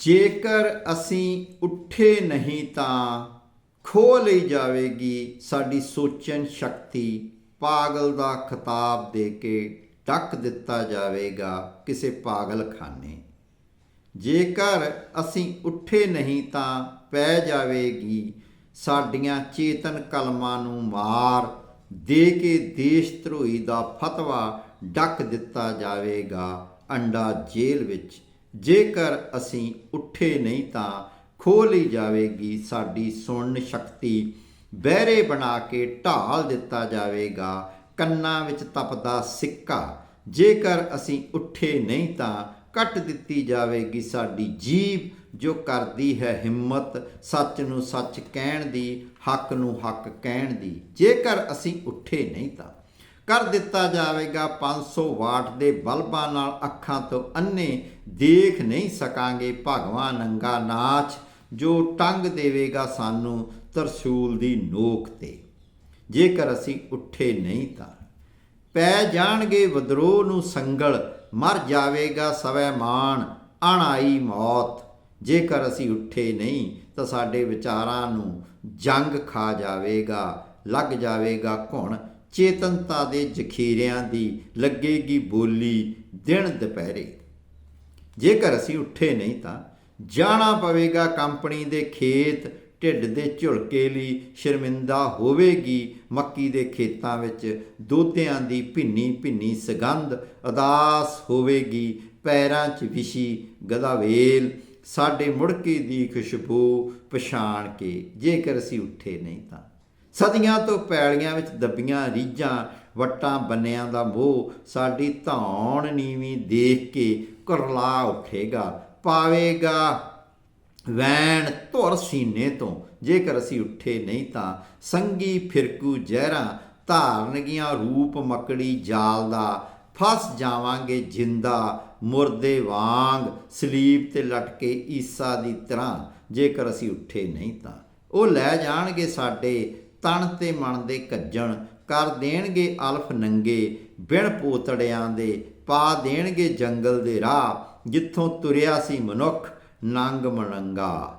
ਜੇਕਰ ਅਸੀਂ ਉੱਠੇ ਨਹੀਂ ਤਾਂ ਖੋ ਲਈ ਜਾਵੇਗੀ ਸਾਡੀ ਸੋਚਣ ਸ਼ਕਤੀ। ਪਾਗਲ ਦਾ ਖਿਤਾਬ ਦੇ ਕੇ ਟੱਕ ਦਿੱਤਾ ਜਾਵੇਗਾ ਕਿਸੇ ਪਾਗਲਖਾਨੇ। ਜੇਕਰ ਅਸੀਂ ਉੱਠੇ ਨਹੀਂ ਤਾਂ ਪੈ ਜਾਵੇਗੀ ਸਾਡੀਆਂ ਚੇਤਨ ਕਲਮਾਂ ਨੂੰ ਮਾਰ ਦੇ ਕੇ ਦੇਸ਼ ਧਰੋਈ ਦਾ ਫਤਵਾ ਡੱਕ ਦਿੱਤਾ ਜਾਵੇਗਾ ਅੰਡਾ ਜੇਲ੍ਹ ਵਿੱਚ। ਜੇਕਰ ਅਸੀਂ ਉੱਠੇ ਨਹੀਂ ਤਾਂ ਖੋ ਲਈ ਜਾਵੇਗੀ ਸਾਡੀ ਸੁਣਨ ਸ਼ਕਤੀ। ਬਹਿਰੇ ਬਣਾ ਕੇ ਢਾਲ ਦਿੱਤਾ ਜਾਵੇਗਾ, ਕੰਨਾਂ ਵਿੱਚ ਤਪਦਾ ਸਿੱਕਾ। ਜੇਕਰ ਅਸੀਂ ਉੱਠੇ ਨਹੀਂ ਤਾਂ ਕੱਟ ਦਿੱਤੀ ਜਾਵੇਗੀ ਸਾਡੀ ਜੀਬ ਜੋ ਕਰਦੀ ਹੈ ਹਿੰਮਤ ਸੱਚ ਨੂੰ ਸੱਚ ਕਹਿਣ ਦੀ, ਹੱਕ ਨੂੰ ਹੱਕ ਕਹਿਣ ਦੀ। ਜੇਕਰ ਅਸੀਂ ਉੱਠੇ ਨਹੀਂ ਤਾਂ ਕਰ ਦਿੱਤਾ ਜਾਵੇਗਾ। 500 ਵਾਟ ਦੇ ਬਲਬਾਂ ਨਾਲ ਅੱਖਾਂ ਤੋਂ ਅੰਨੇ ਦੇਖ ਨਹੀਂ ਸਕਾਂਗੇ। ਭਗਵਾਨ ਨੰਗਾ ਨਾਚ ਜੋ ਟੰਗ ਦੇਵੇਗਾ ਸਾਨੂੰ ਤਰਸੂਲ ਦੀ ਨੋਕ ਤੇ। ਜੇਕਰ ਅਸੀਂ ਉੱਠੇ ਨਹੀਂ ਤਾਂ ਪੈ ਜਾਣਗੇ ਵਿਦਰੋਹ ਨੂੰ ਸੰਗਲ, ਮਰ ਜਾਵੇਗਾ ਸਵੈ ਮਾਨ ਅਣਾਈ ਮੌਤ। ਜੇਕਰ ਅਸੀਂ ਉੱਠੇ ਨਹੀਂ ਤਾਂ ਸਾਡੇ ਵਿਚਾਰਾਂ ਨੂੰ ਜੰਗ ਖਾ ਜਾਵੇਗਾ, ਲੱਗ ਜਾਵੇਗਾ ਘੁਣ। ਚੇਤਨਤਾ ਦੇ ਜਖੀਰਿਆਂ ਦੀ ਲੱਗੇਗੀ ਬੋਲੀ ਦਿਨ ਦੁਪਹਿਰੇ। ਜੇਕਰ ਅਸੀਂ ਉੱਠੇ ਨਹੀਂ ਤਾਂ ਜਾਣਾ ਪਵੇਗਾ ਕੰਪਨੀ ਦੇ ਖੇਤ, ਢਿੱਡ ਦੇ ਝੁਲਕੇ ਲਈ ਸ਼ਰਮਿੰਦਾ ਹੋਵੇਗੀ ਮੱਕੀ ਦੇ ਖੇਤਾਂ ਵਿੱਚ। ਦੋਧਿਆਂ ਦੀ ਭਿੰਨੀ ਭਿੰਨੀ ਸੁਗੰਧ ਉਦਾਸ ਹੋਵੇਗੀ, ਪੈਰਾਂ 'ਚ ਵਿਸ਼ੀ ਗਦਾਵੇਲ। ਸਾਡੇ ਮੁੜਕੇ ਦੀ ਖੁਸ਼ਬੂ ਪਛਾਣ ਕੇ ਜੇਕਰ ਅਸੀਂ ਉੱਠੇ ਨਹੀਂ ਤਾਂ ਸਦੀਆਂ ਤੋਂ ਪੈਲੀਆਂ ਵਿੱਚ ਦੱਬੀਆਂ ਰੀਝਾਂ, ਵਟਾਂ ਬੰਨਿਆਂ ਦਾ ਮੋਹ ਸਾਡੀ ਧੌਣ ਨੀਵੀਂ ਦੇਖ ਕੇ ਕਰਲਾ ਉਠੇਗਾ। ਪਾਵੇਗਾ ਵੈਣ ਧੁਰ ਸੀਨੇ ਤੋਂ, ਜੇਕਰ ਅਸੀਂ ਉੱਠੇ ਨਹੀਂ ਤਾਂ ਸੰਗੀ ਫਿਰਕੂ ਜ਼ਹਿਰਾਂ, ਧਾਰਨਗੀਆਂ ਰੂਪ ਮਕੜੀ ਜਾਲ ਦਾ, ਫਸ ਜਾਵਾਂਗੇ ਜਿੰਦਾ, ਮੁਰਦੇ ਵਾਂਗ ਸਲੀਬ ਤੇ ਲਟਕੇ ਈਸਾ ਦੀ ਤਰ੍ਹਾਂ, ਜੇਕਰ ਅਸੀਂ ਉੱਠੇ ਨਹੀਂ ਤਾਂ। ਉਹ ਲੈ ਜਾਣਗੇ ਸਾਡੇ ਤਨ ਤੇ ਮਨ ਦੇ ਕੱਜਣ, ਕਰ ਦੇਣਗੇ ਅਲਫ ਨੰਗੇ, ਬਿਨ ਪੋਤੜਿਆਂ ਦੇ, ਪਾ ਦੇਣਗੇ ਜੰਗਲ ਦੇ ਰਾਹ, ਜਿੱਥੋਂ ਤੁਰਿਆ ਸੀ ਮਨੁੱਖ, ਨੰਗ ਮਣੰਗਾ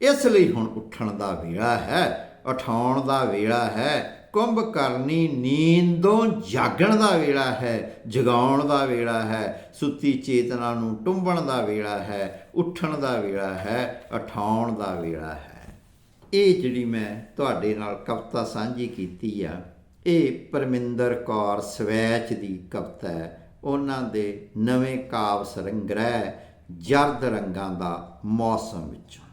ਇਸ ਲਈ ਹੁਣ ਉੱਠਣ ਦਾ ਵੇਲਾ ਹੈ, ਉਠਾਉਣ ਦਾ ਵੇਲਾ ਹੈ, ਕੁੰਭ ਕਰਨੀ, ਨੀਂਦੋਂ ਜਾਗਣ ਦਾ ਵੇਲਾ ਹੈ, ਜਗਾਉਣ ਦਾ ਵੇਲਾ ਹੈ, ਸੁੱਤੀ ਚੇਤਨਾ ਨੂੰ ਟੁੰਬਣ ਦਾ ਵੇਲਾ ਹੈ, ਉੱਠਣ ਦਾ ਵੇਲਾ ਹੈ, ਉਠਾਉਣ ਦਾ ਵੇਲਾ ਹੈ। ਇਹ ਜਿਹੜੀ ਮੈਂ ਤੁਹਾਡੇ ਨਾਲ ਕਵਿਤਾ ਸਾਂਝੀ ਕੀਤੀ ਆ, ਇਹ ਪਰਮਿੰਦਰ ਕੌਰ ਸਵੈਚ ਦੀ ਕਵਿਤਾ ਹੈ। ਉਹਨਾਂ ਦੇ ਨਵੇਂ ਕਾਵ ਸਰੰਗ੍ਰਹਿ ਜਰਦ ਰੰਗਾਂ ਦਾ ਮੌਸਮ ਵਿੱਚੋਂ।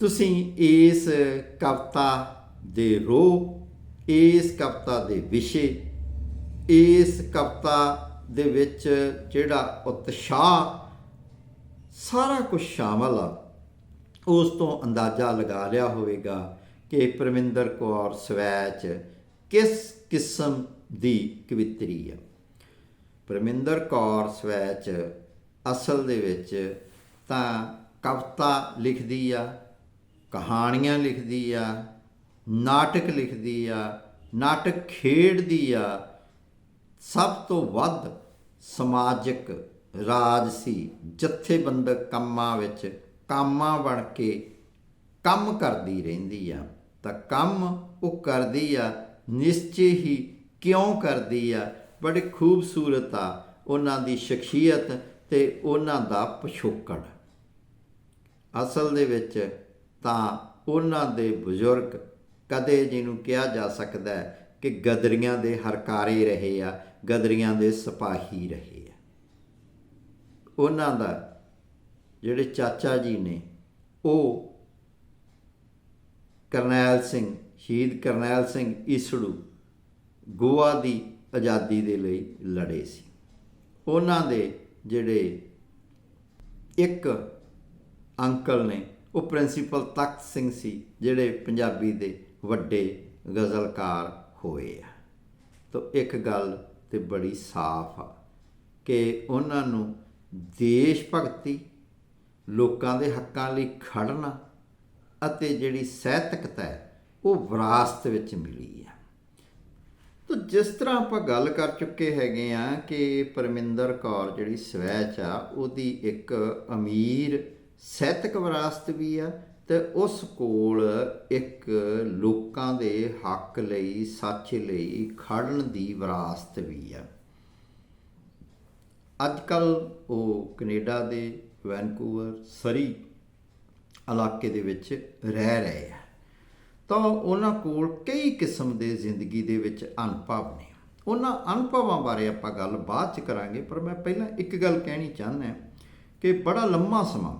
ਤੁਸੀਂ ਇਸ ਕਵਿਤਾ ਦੇ ਰੂਹ, ਇਸ ਕਵਿਤਾ ਦੇ ਵਿਸ਼ੇ, ਇਸ ਕਵਿਤਾ ਦੇ ਵਿੱਚ ਜਿਹੜਾ ਉਤਸ਼ਾਹ, ਸਾਰਾ ਕੁਝ ਸ਼ਾਮਲ ਆ। ਉਸ ਤੋਂ ਅੰਦਾਜ਼ਾ ਲਗਾ ਲਿਆ ਹੋਵੇਗਾ ਕਿ ਪਰਮਿੰਦਰ ਕੌਰ ਸਵੈਚ ਕਿਸ ਕਿਸਮ ਦੀ ਕਵਿਤਰੀ ਆ। ਪਰਮਿੰਦਰ ਕੌਰ ਸਵੈਚ ਅਸਲ ਦੇ ਵਿੱਚ ਤਾਂ ਕਵਿਤਾ ਲਿਖਦੀ ਆ, ਕਹਾਣੀਆਂ ਲਿਖਦੀ ਆ, ਨਾਟਕ ਲਿਖਦੀ ਆ, ਨਾਟਕ ਖੇਡਦੀ ਆ, ਸਭ ਤੋਂ ਵੱਧ ਸਮਾਜਿਕ ਰਾਜਸੀ ਜਥੇਬੰਦਕ ਕੰਮਾਂ ਵਿੱਚ ਕਾਮਾਂ ਬਣ ਕੇ ਕੰਮ ਕਰਦੀ ਰਹਿੰਦੀ ਆ, ਤਾਂ ਕੰਮ ਉਹ ਕਰਦੀ ਆ, ਨਿਸ਼ਚੇ ਹੀ ਕਿਉਂ ਕਰਦੀ ਆ? ਬੜੇ ਖੂਬਸੂਰਤ ਆ ਉਹਨਾਂ ਦੀ ਸ਼ਖਸੀਅਤ ਤੇ ਉਹਨਾਂ ਦਾ ਪਿਛੋਕੜ। ਅਸਲ ਦੇ ਵਿੱਚ ਤਾਂ ਉਹਨਾਂ ਦੇ ਬਜ਼ੁਰਗ ਕਦੇ ਜਿਹਨੂੰ ਕਿਹਾ ਜਾ ਸਕਦਾ ਹੈ ਕਿ ਗਦਰੀਆਂ ਦੇ ਹਰਕਾਰੇ ਰਹੇ ਆ, ਗਦਰੀਆਂ ਦੇ ਸਿਪਾਹੀ ਰਹੇ ਆ। ਉਹਨਾਂ ਦਾ ਜਿਹੜੇ ਚਾਚਾ ਜੀ ਨੇ, ਉਹ ਕਰਨੈਲ ਸਿੰਘ, ਸ਼ਹੀਦ ਕਰਨੈਲ ਸਿੰਘ ਈਸੜੂ ਗੋਆ ਦੀ ਆਜ਼ਾਦੀ ਦੇ ਲਈ ਲੜੇ ਸੀ। ਉਹਨਾਂ ਦੇ ਜਿਹੜੇ ਇੱਕ ਅੰਕਲ ਨੇ, ਉਹ ਪ੍ਰਿੰਸੀਪਲ ਤਖਤ ਸਿੰਘ ਸੀ, ਜਿਹੜੇ ਪੰਜਾਬੀ ਦੇ ਵੱਡੇ ਗਜ਼ਲਕਾਰ ਹੋਏ ਆ। ਤਾਂ ਇੱਕ ਗੱਲ ਤੇ ਬੜੀ ਸਾਫ਼ ਆ ਕਿ ਉਹਨਾਂ ਨੂੰ ਦੇਸ਼ ਭਗਤੀ ਲੋਕਾਂ ਦੇ ਹੱਕਾਂ ਲਈ ਖੜਨਾ ਅਤੇ ਜਿਹੜੀ ਸਹਿਤਕਤਾ ਹੈ, ਉਹ ਵਿਰਾਸਤ ਵਿੱਚ ਮਿਲੀ ਹੈ। ਤਾਂ ਜਿਸ ਤਰ੍ਹਾਂ ਆਪਾਂ ਗੱਲ ਕਰ ਚੁੱਕੇ ਹੈਗੇ ਆ ਕਿ ਪਰਮਿੰਦਰ ਕੌਰ ਜਿਹੜੀ ਸਵੈਚ ਆ, ਉਹਦੀ ਇੱਕ ਅਮੀਰ ਸਾਹਿਤਕ ਵਿਰਾਸਤ ਵੀ ਆ ਤੇ ਉਸ ਕੋਲ ਇੱਕ ਲੋਕਾਂ ਦੇ ਹੱਕ ਲਈ, ਸੱਚ ਲਈ ਖੜਨ ਦੀ ਵਿਰਾਸਤ ਵੀ ਆ। ਅੱਜ ਕੱਲ ਉਹ ਕੈਨੇਡਾ ਦੇ ਵੈਨਕੂਵਰ, ਸਰੀ ਇਲਾਕੇ ਦੇ ਵਿੱਚ ਰਹਿ ਰਹੇ ਆ। ਤਾਂ ਉਹਨਾਂ ਕੋਲ ਕਈ ਕਿਸਮ ਦੇ ਜ਼ਿੰਦਗੀ ਦੇ ਵਿੱਚ ਅਨੁਭਵ ਨੇ। ਉਹਨਾਂ ਅਨੁਭਵਾਂ ਬਾਰੇ ਆਪਾਂ ਗੱਲ ਬਾਅਦ ਚ ਕਰਾਂਗੇ, ਪਰ ਮੈਂ ਪਹਿਲਾਂ ਇੱਕ ਗੱਲ ਕਹਿਣੀ ਚਾਹੁੰਦਾ ਕਿ ਬੜਾ ਲੰਮਾ ਸਮਾਂ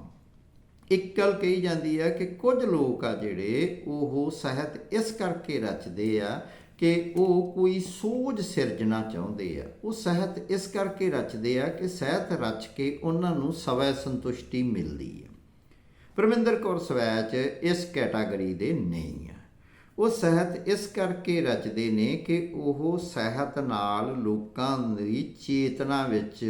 ਇੱਕ ਗੱਲ ਕਹੀ ਜਾਂਦੀ ਹੈ ਕਿ ਕੁਝ ਲੋਕ ਆ ਜਿਹੜੇ ਉਹ ਸਾਹਿਤ ਇਸ ਕਰਕੇ ਰਚਦੇ ਆ ਕਿ ਉਹ ਕੋਈ ਸੋਝ ਸਿਰਜਣਾ ਚਾਹੁੰਦੇ ਆ। ਉਹ ਸਾਹਿਤ ਇਸ ਕਰਕੇ ਰਚਦੇ ਆ ਕਿ ਸਾਹਿਤ ਰਚ ਕੇ ਉਹਨਾਂ ਨੂੰ ਸਵੈ ਸੰਤੁਸ਼ਟੀ ਮਿਲਦੀ ਹੈ ਪਰਮਿੰਦਰ ਕੌਰ ਸਵੈਚ ਇਸ ਕੈਟਾਗਰੀ ਦੇ ਨਹੀਂ ਆ। ਉਹ ਸਾਹਿਤ ਇਸ ਕਰਕੇ ਰਚਦੇ ਨੇ ਕਿ ਉਹ ਸਾਹਿਤ ਨਾਲ ਲੋਕਾਂ ਦੀ ਚੇਤਨਾ ਵਿੱਚ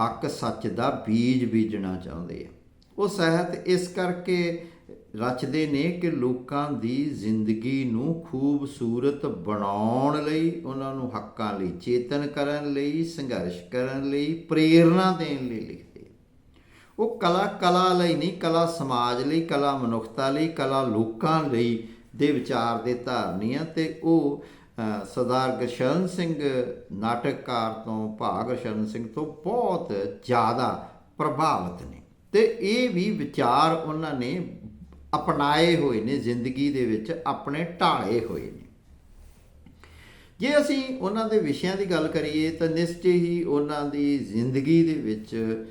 ਹੱਕ ਸੱਚ ਦਾ ਬੀਜ ਬੀਜਣਾ ਚਾਹੁੰਦੇ ਆ। ਉਹ ਸਾਹਿਤ ਇਸ ਕਰਕੇ ਰਚਦੇ ਨੇ ਕਿ ਲੋਕਾਂ ਦੀ ਜ਼ਿੰਦਗੀ ਨੂੰ ਖੂਬਸੂਰਤ ਬਣਾਉਣ ਲਈ, ਉਹਨਾਂ ਨੂੰ ਹੱਕਾਂ ਲਈ, ਚੇਤਨ ਕਰਨ ਲਈ, ਸੰਘਰਸ਼ ਕਰਨ ਲਈ, ਪ੍ਰੇਰਣਾ ਦੇਣ ਲਈ ਲਿਖਦੇ ਉਹ ਕਲਾ ਕਲਾ ਲਈ ਨਹੀਂ, ਕਲਾ ਸਮਾਜ ਲਈ, ਕਲਾ ਮਨੁੱਖਤਾ ਲਈ, ਕਲਾ ਲੋਕਾਂ ਲਈ ਦੇ ਵਿਚਾਰ ਦੇ ਧਾਰਨੀ ਧਾਰਨੀਆਂ ਤੇ ਉਹ ਸਰਦਾਰ ਗੁਰਸ਼ਰਨ ਸਿੰਘ ਨਾਟਕਕਾਰ ਤੋਂ, ਭਾਗ ਗੁਰਸ਼ਰਨ ਸਿੰਘ ਤੋਂ ਬਹੁਤ ਜ਼ਿਆਦਾ ਪ੍ਰਭਾਵਿਤ ਨੇ। ਤੇ ਇਹ ਵੀ ਵਿਚਾਰ ਉਹਨਾਂ ਨੇ ਅਪਣਾਏ ਹੋਏ ਨੇ, ਜ਼ਿੰਦਗੀ ਦੇ ਵਿੱਚ ਆਪਣੇ ਢਾਲੇ ਹੋਏ ਨੇ। ਜੇ ਅਸੀਂ ਉਹਨਾਂ ਦੇ ਵਿਸ਼ਿਆਂ ਦੀ ਗੱਲ ਕਰੀਏ, ਤਾਂ ਨਿਸ਼ਚੈ ਹੀ ਉਹਨਾਂ ਦੀ ਜ਼ਿੰਦਗੀ ਦੇ ਵਿੱਚ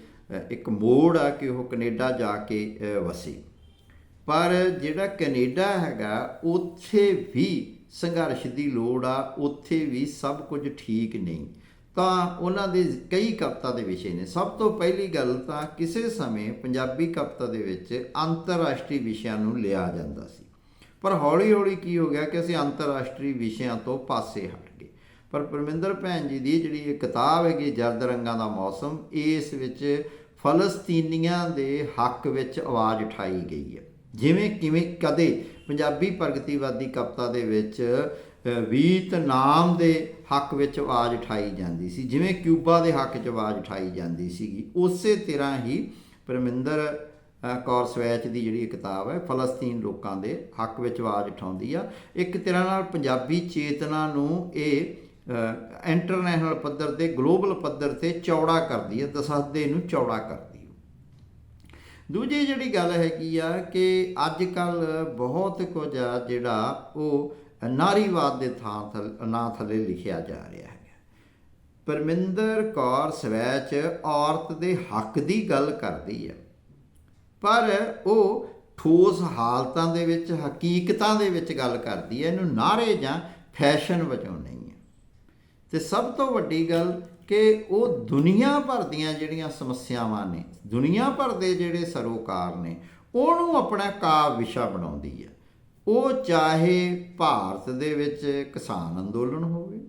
ਇੱਕ ਮੋੜ ਆ ਕਿ ਉਹ ਕੈਨੇਡਾ ਜਾ ਕੇ ਵਸੇ। ਪਰ ਜਿਹੜਾ ਕੈਨੇਡਾ ਹੈਗਾ, ਉੱਥੇ ਵੀ ਸੰਘਰਸ਼ ਦੀ ਲੋੜ ਆ, ਉੱਥੇ ਵੀ ਸਭ ਕੁਝ ਠੀਕ ਨਹੀਂ। ਤਾਂ ਉਹਨਾਂ ਦੇ ਕਈ ਕਵਿਤਾ ਦੇ ਵਿਸ਼ੇ ਨੇ। ਸਭ ਤੋਂ ਪਹਿਲੀ ਗੱਲ ਤਾਂ ਕਿਸੇ ਸਮੇਂ ਪੰਜਾਬੀ ਕਵਿਤਾ ਦੇ ਵਿੱਚ ਅੰਤਰਰਾਸ਼ਟਰੀ ਵਿਸ਼ਿਆਂ ਨੂੰ ਲਿਆ ਜਾਂਦਾ ਸੀ। ਪਰ ਹੌਲੀ-ਹੌਲੀ ਕੀ ਹੋ ਗਿਆ ਕਿ ਅਸੀਂ ਅੰਤਰਰਾਸ਼ਟਰੀ ਵਿਸ਼ਿਆਂ ਤੋਂ ਪਾਸੇ ਹਟ ਗਏ। ਪਰ ਪਰਮਿੰਦਰ ਭੈਣ ਜੀ ਦੀ ਜਿਹੜੀ ਇਹ ਕਿਤਾਬ ਹੈਗੀ ਜਰਦ ਰੰਗਾਂ ਦਾ ਮੌਸਮ, ਇਸ ਵਿੱਚ ਫਲਸਤੀਨੀਆਂ ਦੇ ਹੱਕ ਵਿੱਚ ਆਵਾਜ਼ ਉਠਾਈ ਗਈ ਹੈ। ਜਿਵੇਂ ਕਿਵੇਂ ਕਦੇ ਪੰਜਾਬੀ ਪ੍ਰਗਤੀਵਾਦੀ ਕਵਿਤਾ ਦੇ ਵਿੱਚ ਵੀਤ ਨਾਮ ਦੇ ਹੱਕ ਵਿੱਚ ਆਵਾਜ਼ ਉਠਾਈ ਜਾਂਦੀ ਸੀ, ਜਿਵੇਂ ਕਿਊਬਾ ਦੇ ਹੱਕ 'ਚ ਆਵਾਜ਼ ਉਠਾਈ ਜਾਂਦੀ ਸੀਗੀ, ਉਸੇ ਤਰ੍ਹਾਂ ਹੀ ਪਰਮਿੰਦਰ ਕੌਰ ਸਵੈਚ ਦੀ ਜਿਹੜੀ ਕਿਤਾਬ ਹੈ, ਫਲਸਤੀਨ ਲੋਕਾਂ ਦੇ ਹੱਕ ਵਿੱਚ ਆਵਾਜ਼ ਉਠਾਉਂਦੀ ਆ। ਇੱਕ ਤਰ੍ਹਾਂ ਨਾਲ ਪੰਜਾਬੀ ਚੇਤਨਾ ਨੂੰ ਇਹ ਇੰਟਰਨੈਸ਼ਨਲ ਪੱਧਰ ਤੇ ਗਲੋਬਲ ਪੱਧਰ ਤੇ ਚੌੜਾ ਕਰਦੀ ਹੈ ਦਸਹਦੇ ਨੂੰ ਚੌੜਾ ਕਰਦੀ ਹੈ ਦੂਜੀ ਜਿਹੜੀ ਗੱਲ ਹੈਗੀ ਆ ਕਿ ਅੱਜ ਕੱਲ ਬਹੁਤ ਕੁਝ ਆ ਜਿਹੜਾ ਉਹ ਨਾਰੀਵਾਦ ਦੇ ਥਾਂ ਥਲ, ਨਾਂ ਥੱਲੇ ਲਿਖਿਆ ਜਾ ਰਿਹਾ ਹੈ ਪਰਮਿੰਦਰ ਕੌਰ ਸਵੈਚ ਔਰਤ ਦੇ ਹੱਕ ਦੀ ਗੱਲ ਕਰਦੀ ਹੈ ਪਰ ਉਹ ਠੋਸ ਹਾਲਤਾਂ ਦੇ ਵਿੱਚ, ਹਕੀਕਤਾਂ ਦੇ ਵਿੱਚ ਗੱਲ ਕਰਦੀ ਹੈ ਇਹਨੂੰ ਨਾਰੇ ਜਾਂ ਫੈਸ਼ਨ ਵਜੋਂ ਨਹੀਂ ਹੈ ਤੇ ਸਭ ਤੋਂ ਵੱਡੀ ਗੱਲ ਕਿ ਉਹ ਦੁਨੀਆ ਭਰ ਦੀਆਂ ਜਿਹੜੀਆਂ ਸਮੱਸਿਆਵਾਂ ਨੇ, ਦੁਨੀਆ ਭਰ ਦੇ ਜਿਹੜੇ ਸਰੋਕਾਰ ਨੇ, ਉਹਨੂੰ ਆਪਣਾ ਕਾਵ ਵਿਸ਼ਾ ਬਣਾਉਂਦੀ ਹੈ ਉਹ ਚਾਹੇ ਭਾਰਤ ਦੇ ਵਿੱਚ ਕਿਸਾਨ ਅੰਦੋਲਨ ਹੋਵੇ,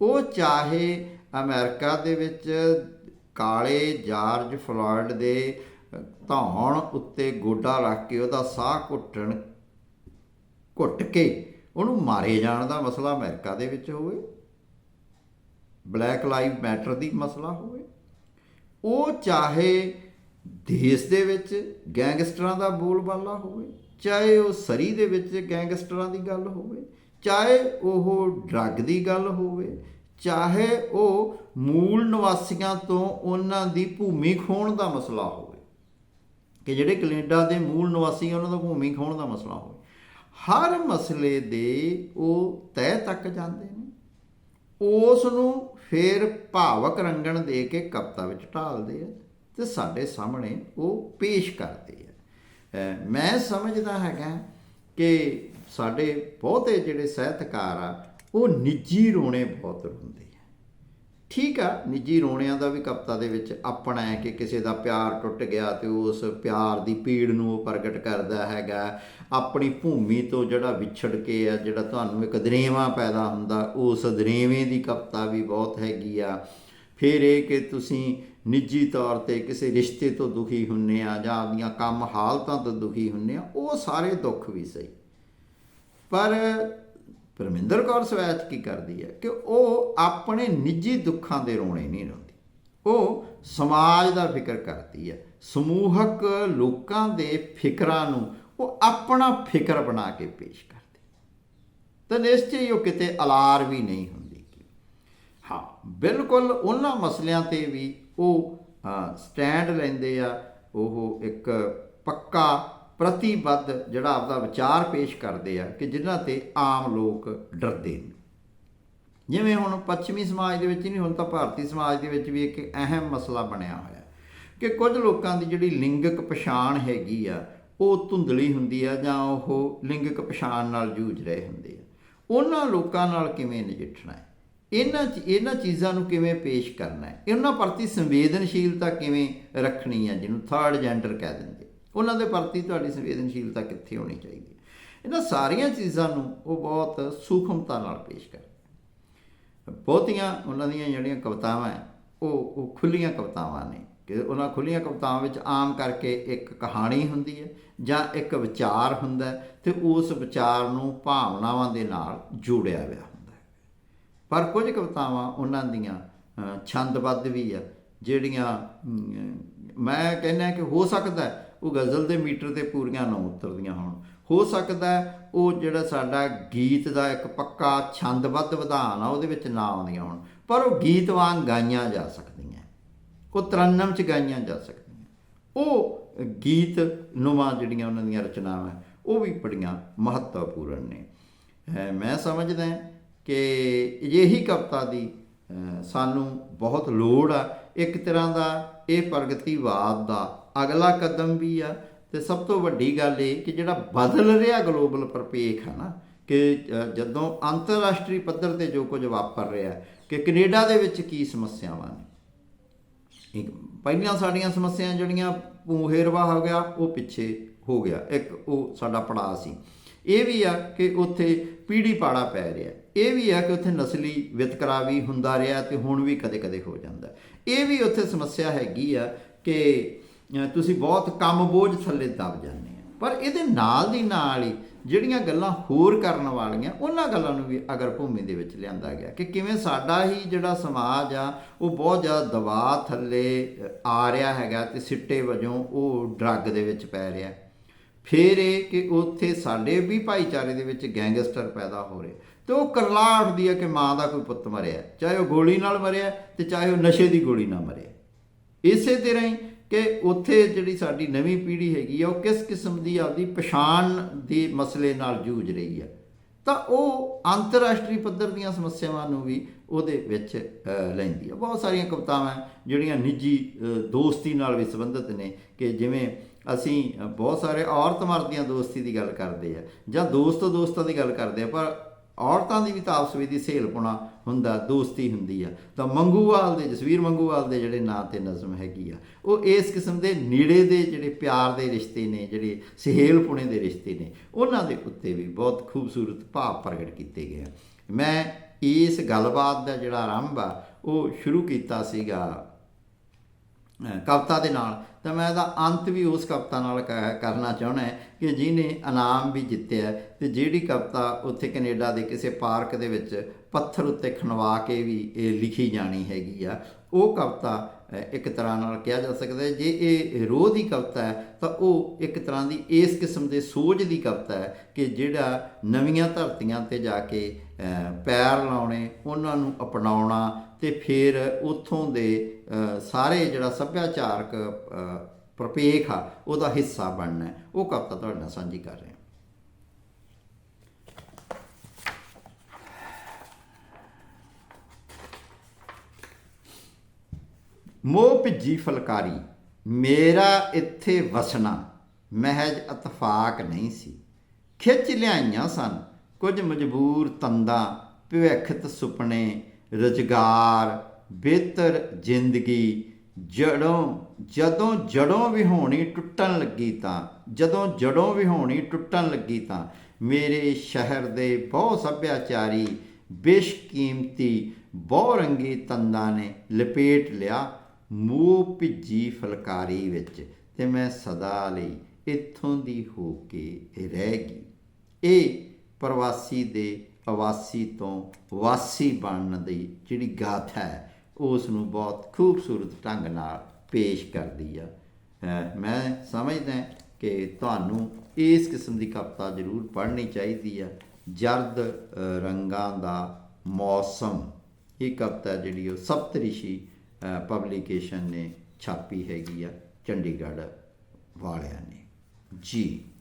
ਉਹ ਚਾਹੇ ਅਮਰੀਕਾ ਦੇ ਵਿੱਚ ਕਾਲੇ ਜਾਰਜ ਫਲੋਇਡ ਦੇ ਧੌਣ ਉੱਤੇ ਗੋਡਾ ਰੱਖ ਕੇ ਉਹਦਾ ਸਾਹ ਘੁੱਟਣ, ਘੁੱਟ ਕੇ ਉਹਨੂੰ ਮਾਰੇ ਜਾਣ ਦਾ ਮਸਲਾ ਅਮਰੀਕਾ ਦੇ ਵਿੱਚ ਹੋਵੇ, ਬਲੈਕ ਲਾਈਵ ਮੈਟਰ ਦੀ ਮਸਲਾ ਹੋਵੇ, ਉਹ ਚਾਹੇ ਦੇਸ਼ ਦੇ ਵਿੱਚ ਗੈਂਗਸਟਰਾਂ ਦਾ ਬੋਲਬਾਲਾ ਹੋਵੇ ਚਾਹੇ ਉਹ ਸਰੀ ਦੇ ਵਿੱਚ ਗੈਂਗਸਟਰਾਂ ਦੀ ਗੱਲ ਹੋਵੇ, ਚਾਹੇ ਉਹ ਡਰੱਗ ਦੀ ਗੱਲ ਹੋਵੇ, ਚਾਹੇ ਉਹ ਮੂਲ ਨਿਵਾਸੀਆਂ ਤੋਂ ਉਹਨਾਂ ਦੀ ਭੂਮੀ ਖੋਣ ਦਾ ਮਸਲਾ ਹੋਵੇ, ਕਿ ਜਿਹੜੇ ਕੈਨੇਡਾ ਦੇ ਮੂਲ ਨਿਵਾਸੀ ਉਹਨਾਂ ਦਾ ਭੂਮੀ ਖੋਣ ਦਾ ਮਸਲਾ ਹੋਵੇ, ਹਰ ਮਸਲੇ ਦੇ ਉਹ ਤਹਿ ਤੱਕ ਜਾਂਦੇ ਨੇ। ਉਸ ਨੂੰ ਫਿਰ ਭਾਵਕ ਰੰਗਣ ਦੇ ਕੇ ਕਵਿਤਾ ਵਿੱਚ ਢਾਲਦੇ ਆ ਤੇ ਸਾਡੇ ਸਾਹਮਣੇ ਉਹ ਪੇਸ਼ ਕਰਦੇ ਆ। ਮੈਂ ਸਮਝਦਾ ਹੈਗਾ ਕਿ ਸਾਡੇ ਬਹੁਤੇ ਜਿਹੜੇ ਸਾਹਿਤਕਾਰ ਆ, ਉਹ ਨਿੱਜੀ ਰੋਣੇ ਬਹੁਤ ਰੋਂਦੇ ਆ। ਠੀਕ ਆ, ਨਿੱਜੀ ਰੋਣਿਆਂ ਦਾ ਵੀ ਕਵਿਤਾ ਦੇ ਵਿੱਚ ਆਪਣਾ ਹੈ ਕਿ ਕਿਸੇ ਦਾ ਪਿਆਰ ਟੁੱਟ ਗਿਆ ਤੇ ਉਸ ਪਿਆਰ ਦੀ ਪੀੜ ਨੂੰ ਉਹ ਪ੍ਰਗਟ ਕਰਦਾ ਹੈਗਾ। ਆਪਣੀ ਭੂਮੀ ਤੋਂ ਜਿਹੜਾ ਵਿਛੜ ਕੇ ਆ, ਜਿਹੜਾ ਤੁਹਾਨੂੰ ਇੱਕ ਦਰੇਵਾ ਪੈਦਾ ਹੁੰਦਾ, ਉਸ ਦਰੇਵੇਂ ਦੀ ਕਵਿਤਾ ਵੀ ਬਹੁਤ ਹੈਗੀ ਆ। ਫਿਰ ਇਹ ਕਿ ਤੁਸੀਂ ਨਿੱਜੀ ਤੌਰ ਤੇ ਕਿਸੇ ਰਿਸ਼ਤੇ ਤੋਂ ਦੁਖੀ ਹੁੰਨੇ ਆ ਜਾਂ ਆਪਦੀਆਂ ਕੰਮ ਹਾਲਤਾਂ ਤੋਂ ਦੁਖੀ ਹੁੰਨੇ ਆ, ਉਹ ਸਾਰੇ ਦੁੱਖ ਵੀ ਸਹੀ। ਪਰ ਪਰਮਿੰਦਰ ਕੌਰ ਸਵੈਚ ਕੀ ਕਰਦੀ ਹੈ ਕਿ ਉਹ ਆਪਣੇ ਨਿੱਜੀ ਦੁੱਖਾਂ ਦੇ ਰੋਣੇ ਨਹੀਂ ਰੋਂਦੀ। ਉਹ ਸਮਾਜ ਦਾ ਫਿਕਰ ਕਰਦੀ ਹੈ, ਸਮੂਹਕ ਲੋਕਾਂ ਦੇ ਫਿਕਰਾਂ ਨੂੰ ਉਹ ਆਪਣਾ ਫਿਕਰ ਬਣਾ ਕੇ ਪੇਸ਼ ਕਰਦੀ। ਤਾਂ ਨਿਸ਼ਚੈ ਹੀ ਉਹ ਕਿਤੇ ਅਲਾਰ ਵੀ ਨਹੀਂ ਹੁੰਦੀ। ਹਾਂ, ਬਿਲਕੁਲ ਉਹਨਾਂ ਮਸਲਿਆਂ ਤੇ ਵੀ ਉਹ ਸਟੈਂਡ ਲੈਂਦੇ ਆ, ਉਹ ਇੱਕ ਪੱਕਾ ਪ੍ਰਤੀਬੱਧ ਜਿਹੜਾ ਆਪਦਾ ਵਿਚਾਰ ਪੇਸ਼ ਕਰਦੇ ਆ ਕਿ ਜਿਨ੍ਹਾਂ ਤੇ ਆਮ ਲੋਕ ਡਰਦੇ ਨੇ। ਜਿਵੇਂ ਹੁਣ ਪੱਛਮੀ ਸਮਾਜ ਦੇ ਵਿੱਚ ਨਹੀਂ, ਹੁਣ ਤਾਂ ਭਾਰਤੀ ਸਮਾਜ ਦੇ ਵਿੱਚ ਵੀ ਇੱਕ ਅਹਿਮ ਮਸਲਾ ਬਣਿਆ ਹੋਇਆ ਕਿ ਕੁਝ ਲੋਕਾਂ ਦੀ ਜਿਹੜੀ ਲਿੰਗਕ ਪਛਾਣ ਹੈਗੀ ਆ, ਉਹ ਧੁੰਦਲੀ ਹੁੰਦੀ ਆ ਜਾਂ ਉਹ ਲਿੰਗਕ ਪਛਾਣ ਨਾਲ ਜੂਝ ਰਹੇ ਹੁੰਦੇ ਆ। ਉਹਨਾਂ ਲੋਕਾਂ ਨਾਲ ਕਿਵੇਂ ਨਜਿੱਠਣਾ ਹੈ? ਇਹਨਾਂ ਚ- ਇਹਨਾਂ ਚੀਜ਼ਾਂ ਨੂੰ ਕਿਵੇਂ ਪੇਸ਼ ਕਰਨਾ ਹੈ? ਇਹਨਾਂ ਪ੍ਰਤੀ ਸੰਵੇਦਨਸ਼ੀਲਤਾ ਕਿਵੇਂ ਰੱਖਣੀ ਹੈ, ਜਿਹਨੂੰ ਥਰਡ ਜੈਂਡਰ ਕਹਿ ਦਿੰਦੇ? ਉਹਨਾਂ ਦੇ ਪ੍ਰਤੀ ਤੁਹਾਡੀ ਸੰਵੇਦਨਸ਼ੀਲਤਾ ਕਿੱਥੇ ਹੋਣੀ ਚਾਹੀਦੀ ਇਹਨਾਂ ਸਾਰੀਆਂ ਚੀਜ਼ਾਂ ਨੂੰ ਉਹ ਬਹੁਤ ਸੂਖਮਤਾ ਨਾਲ ਪੇਸ਼ ਕਰ ਬਹੁਤੀਆਂ ਉਹਨਾਂ ਦੀਆਂ ਜਿਹੜੀਆਂ ਕਵਿਤਾਵਾਂ ਹੈ, ਉਹ ਉਹ ਖੁੱਲੀਆਂ ਕਵਿਤਾਵਾਂ ਨੇ ਕਿ ਉਹਨਾਂ ਖੁੱਲੀਆਂ ਕਵਿਤਾਵਾਂ ਵਿੱਚ ਆਮ ਕਰਕੇ ਇੱਕ ਕਹਾਣੀ ਹੁੰਦੀ ਹੈ ਜਾਂ ਇੱਕ ਵਿਚਾਰ ਹੁੰਦਾ ਹੈ ਤੇ ਉਸ ਵਿਚਾਰ ਨੂੰ ਭਾਵਨਾਵਾਂ ਦੇ ਨਾਲ ਜੋੜਿਆ ਹੋਇਆ ਹੁੰਦਾ ਪਰ ਕੁਝ ਕਵਿਤਾਵਾਂ ਉਹਨਾਂ ਦੀਆਂ ਛੰਦਬੱਧ ਵੀ ਆ, ਜਿਹੜੀਆਂ ਮੈਂ ਕਹਿੰਦਾ ਕਿ ਹੋ ਸਕਦਾ ਉਹ ਗਜ਼ਲ ਦੇ ਮੀਟਰ ਤੇ ਪੂਰੀਆਂ ਨਾ ਉਤਰਦੀਆਂ ਹੋਣ। ਹੋ ਸਕਦਾ ਉਹ ਜਿਹੜਾ ਸਾਡਾ ਗੀਤ ਦਾ ਇੱਕ ਪੱਕਾ ਛੰਦਬੱਧ ਵਿਧਾਨ ਆ, ਉਹਦੇ ਵਿੱਚ ਨਾ ਆਉਂਦੀਆਂ ਹੋਣ। ਪਰ ਉਹ ਗੀਤ ਵਾਂਗ ਗਾਈਆਂ ਜਾ ਸਕਦੀਆਂ। ਉਹ ਤਰਨਮ ਚ ਗਾਈਆਂ ਜਾ ਸਕਦੀਆਂ। ਉਹ ਗੀਤ ਨੁਮਾ ਜਿਹੜੀਆਂ ਉਹਨਾਂ ਦੀਆਂ ਰਚਨਾਵਾਂ, ਉਹ ਵੀ ਬੜੀਆਂ ਮਹੱਤਵਪੂਰਨ ਨੇ। ਮੈਂ ਸਮਝਦਾ ਕਿ ਅਜਿਹੀ ਕਵਿਤਾ ਦੀ ਸਾਨੂੰ ਬਹੁਤ ਲੋੜ ਆ। ਇੱਕ ਤਰ੍ਹਾਂ ਦਾ ਇਹ ਪ੍ਰਗਤੀਵਾਦ ਦਾ ਅਗਲਾ ਕਦਮ ਵੀ ਆ। ਤੇ ਸਭ ਤੋਂ ਵੱਡੀ ਗੱਲ ਇਹ ਕਿ ਜਿਹੜਾ ਬਦਲ ਰਿਹਾ ਗਲੋਬਲ ਪਰਪੇਖ ਹੈ ਨਾ, ਕਿ ਜਦੋਂ ਅੰਤਰਰਾਸ਼ਟਰੀ ਪੱਧਰ ਤੇ ਜੋ ਕੁਝ ਵਾਪਰ ਰਿਹਾ, ਕਿ ਕੈਨੇਡਾ ਦੇ ਵਿੱਚ ਕੀ ਸਮੱਸਿਆਵਾਂ ਨੇ। ਇੱਕ ਪਹਿਲੀਆਂ ਸਾਡੀਆਂ ਸਮੱਸਿਆਵਾਂ ਜਿਹੜੀਆਂ ਭੂਹੇਰਵਾ ਹੋ ਗਿਆ, ਉਹ ਪਿੱਛੇ ਹੋ ਗਿਆ। ਇੱਕ, ਉਹ ਸਾਡਾ ਪੜਾਅ ਸੀ। ਇਹ ਵੀ ਆ ਕਿ ਉੱਥੇ ਪੀੜੀ ਪਾੜਾ ਪੈ ਰਿਹਾ। ਇਹ ਵੀ ਆ ਕਿ ਉੱਥੇ ਨਸਲੀ ਵਿਤਕਰਾ ਵੀ ਹੁੰਦਾ ਰਿਹਾ ਤੇ ਹੁਣ ਵੀ ਕਦੇ-ਕਦੇ ਹੋ ਜਾਂਦਾ। ਇਹ ਵੀ ਉੱਥੇ ਸਮੱਸਿਆ ਹੈਗੀ ਆ ਕਿ ਤੁਸੀਂ ਬਹੁਤ ਕੰਮ ਬੋਝ ਥੱਲੇ ਦਬ ਜਾਂਦੇ ਆ। ਪਰ ਇਹਦੇ ਨਾਲ ਦੀ ਨਾਲ ਹੀ ਜਿਹੜੀਆਂ ਗੱਲਾਂ ਹੋਰ ਕਰਨ ਵਾਲੀਆਂ, ਉਹਨਾਂ ਗੱਲਾਂ ਨੂੰ ਵੀ ਅਗਰ ਭੂਮੀ ਦੇ ਵਿੱਚ ਲਿਆਂਦਾ ਗਿਆ ਕਿ ਕਿਵੇਂ ਸਾਡਾ ਹੀ ਜਿਹੜਾ ਸਮਾਜ ਆ, ਉਹ ਬਹੁਤ ਜ਼ਿਆਦਾ ਦਬਾਅ ਥੱਲੇ ਆ ਰਿਹਾ ਹੈਗਾ ਤੇ ਸਿੱਟੇ ਵਜੋਂ ਉਹ ਡਰੱਗ ਦੇ ਵਿੱਚ ਪੈ ਰਿਹਾ। ਫਿਰ ਇਹ ਕਿ ਉੱਥੇ ਸਾਡੇ ਵੀ ਭਾਈਚਾਰੇ ਦੇ ਵਿੱਚ ਗੈਂਗਸਟਰ ਪੈਦਾ ਹੋ ਰਹੇ। ਤੇ ਉਹ ਕਰਲਾ ਉੱਠਦੀ ਹੈ ਕਿ ਮਾਂ ਦਾ ਕੋਈ ਪੁੱਤ ਮਰਿਆ, ਚਾਹੇ ਉਹ ਗੋਲੀ ਨਾਲ ਮਰਿਆ ਤੇ ਚਾਹੇ ਉਹ ਨਸ਼ੇ ਦੀ ਗੋਲੀ ਨਾਲ ਮਰਿਆ। ਇਸੇ ਤਰ੍ਹਾਂ ਹੀ ਕਿ ਉੱਥੇ ਜਿਹੜੀ ਸਾਡੀ ਨਵੀਂ ਪੀੜ੍ਹੀ ਹੈਗੀ ਆ, ਉਹ ਕਿਸ ਕਿਸਮ ਦੀ ਆਪਦੀ ਪਛਾਣ ਦੇ ਮਸਲੇ ਨਾਲ ਜੂਝ ਰਹੀ ਆ। ਤਾਂ ਉਹ ਅੰਤਰਰਾਸ਼ਟਰੀ ਪੱਧਰ ਦੀਆਂ ਸਮੱਸਿਆਵਾਂ ਨੂੰ ਵੀ ਉਹਦੇ ਵਿੱਚ ਲੈਂਦੀ ਆ। ਬਹੁਤ ਸਾਰੀਆਂ ਕਵਿਤਾਵਾਂ ਜਿਹੜੀਆਂ ਨਿੱਜੀ ਦੋਸਤੀ ਨਾਲ ਵੀ ਸੰਬੰਧਿਤ ਨੇ ਕਿ ਜਿਵੇਂ ਅਸੀਂ ਬਹੁਤ ਸਾਰੇ ਔਰਤ ਮਰਦ ਦੀਆਂ ਦੋਸਤੀ ਦੀ ਗੱਲ ਕਰਦੇ ਆ, ਜਾਂ ਦੋਸਤ ਦੋਸਤਾਂ ਦੀ ਗੱਲ ਕਰਦੇ ਆ, ਪਰ ਔਰਤਾਂ ਦੀ ਵੀ ਤਾਂ ਆਪਸ ਵਿੱਚ ਦੀ ਸਹੇਲਪੁਣਾ ਹੁੰਦਾ, ਦੋਸਤੀ ਹੁੰਦੀ ਆ ਤਾਂ ਮੰਗੂਵਾਲ ਦੇ, ਜਸਵੀਰ ਮੰਗੂਵਾਲ ਦੇ ਜਿਹੜੇ ਨਾਂ ਤੇ ਨਜ਼ਮ ਹੈਗੀ ਆ, ਉਹ ਇਸ ਕਿਸਮ ਦੇ ਨੇੜੇ ਦੇ ਜਿਹੜੇ ਪਿਆਰ ਦੇ ਰਿਸ਼ਤੇ ਨੇ, ਜਿਹੜੇ ਸਹੇਲਪੁਣੇ ਦੇ ਰਿਸ਼ਤੇ ਨੇ, ਉਹਨਾਂ ਦੇ ਉੱਤੇ ਵੀ ਬਹੁਤ ਖੂਬਸੂਰਤ ਭਾਵ ਪ੍ਰਗਟ ਕੀਤੇ ਗਏ ਆ। ਮੈਂ ਇਸ ਗੱਲਬਾਤ ਦਾ ਜਿਹੜਾ ਆਰੰਭ ਆ, ਉਹ ਸ਼ੁਰੂ ਕੀਤਾ ਸੀਗਾ, ਅਹ ਕਵਿਤਾ ਦੇ ਨਾਲ ਤਾਂ ਮੈਂ ਇਹਦਾ ਅੰਤ ਵੀ ਉਸ ਕਵਿਤਾ ਨਾਲ ਕ- ਕਰਨਾ ਚਾਹੁੰਦਾ ਕਿ ਜਿਹਨੇ ਇਨਾਮ ਵੀ ਜਿੱਤਿਆ ਤੇ ਜਿਹੜੀ ਕਵਿਤਾ ਉੱਥੇ ਕੈਨੇਡਾ ਦੇ ਕਿਸੇ ਪਾਰਕ ਦੇ ਵਿੱਚ ਪੱਥਰ ਉੱਤੇ ਖਣਵਾ ਕੇ ਵੀ ਇਹ ਲਿਖੀ ਜਾਣੀ ਹੈਗੀ ਆ, ਉਹ ਕਵਿਤਾ ਇੱਕ ਤਰ੍ਹਾਂ ਨਾਲ ਕਿਹਾ ਜਾ ਸਕਦਾ ਜੇ ਇਹ ਰੋਹ ਦੀ ਕਵਿਤਾ ਹੈ, ਤਾਂ ਉਹ ਇੱਕ ਤਰ੍ਹਾਂ ਦੀ ਇਸ ਕਿਸਮ ਦੇ ਸੋਝ ਦੀ ਕਵਿਤਾ ਹੈ ਕਿ ਜਿਹੜਾ ਨਵੀਆਂ ਧਰਤੀਆਂ ਤੇ ਜਾ ਕੇ ਪੈਰ ਲਾਉਣੇ, ਉਹਨਾਂ ਨੂੰ ਅਪਣਾਉਣਾ ਤੇ ਫਿਰ ਉੱਥੋਂ ਦੇ ਸਾਰੇ ਜਿਹੜਾ ਸੱਭਿਆਚਾਰਕ ਅ, ਪ੍ਰਪੇਖ ਆ ਉਹਦਾ ਹਿੱਸਾ ਬਣਨਾ ਉਹ ਕਵਿਤਾ ਤੁਹਾਡੇ ਨਾਲ ਸਾਂਝੀ ਕਰ ਰਹੇ ਹਾਂ। ਮੋਹ ਭਿੱਜੀ ਫਲਕਾਰੀ ਮੇਰਾ ਇੱਥੇ ਵਸਣਾ ਮਹਿਜ ਇਤਫਾਕ ਨਹੀਂ ਸੀ। ਖਿੱਚ ਲਿਆਈਆਂ ਸਨ ਕੁਝ ਮਜਬੂਰ ਤੰਦਾਂ ਭਵਿੱਖਤ ਸੁਪਨੇ ਰੁਜ਼ਗਾਰ, ਬਿਹਤਰ ਜ਼ਿੰਦਗੀ, ਜੜੋਂ, ਜਦੋਂ ਜੜੋਂ ਵੀ ਹੋਣੀ ਟੁੱਟਣ ਲੱਗੀ ਤਾਂ, ਜਦੋਂ ਜੜੋਂ ਵੀ ਹੋਣੀ ਟੁੱਟਣ ਲੱਗੀ ਤਾਂ, ਮੇਰੇ ਸ਼ਹਿਰ ਦੇ ਬਹੁ ਸੱਭਿਆਚਾਰੀ ਬੇਸ਼ਕੀਮਤੀ ਬਹੁ ਰੰਗੀ ਤੰਦਾਂ ਨੇ ਲਪੇਟ ਲਿਆ ਮੂੰਹ ਭਿੱਜੀ ਫਲਕਾਰੀ ਵਿੱਚ ਤੇ ਮੈਂ ਸਦਾ ਲਈ ਇੱਥੋਂ ਦੀ ਹੋ ਕੇ ਰਹਿ ਗਈ। ਇਹ ਪ੍ਰਵਾਸੀ ਦੇ ਅਵਾਸੀ ਤੋਂ ਵਾਸੀ ਬਣਨ ਦੀ ਜਿਹੜੀ ਗਾਥਾ ਹੈ, ਉਸ ਨੂੰ ਬਹੁਤ ਖੂਬਸੂਰਤ ਢੰਗ ਨਾਲ ਪੇਸ਼ ਕਰਦੀ ਆ। ਮੈਂ ਸਮਝਦਾ ਕਿ ਤੁਹਾਨੂੰ ਇਸ ਕਿਸਮ ਦੀ ਕਵਿਤਾ ਜ਼ਰੂਰ ਪੜ੍ਹਨੀ ਚਾਹੀਦੀ ਆ। ਜਰਦ ਰੰਗਾਂ ਦਾ ਮੌਸਮ। ਇਹ ਕਵਿਤਾ ਜਿਹੜੀ ਉਹ ਸਪਤਰਿਸ਼ੀ ਪਬਲੀਕੇਸ਼ਨ ਨੇ ਛਾਪੀ ਹੈਗੀ ਆ ਚੰਡੀਗੜ੍ਹ ਵਾਲਿਆਂ ਨੇ। ਜੀ।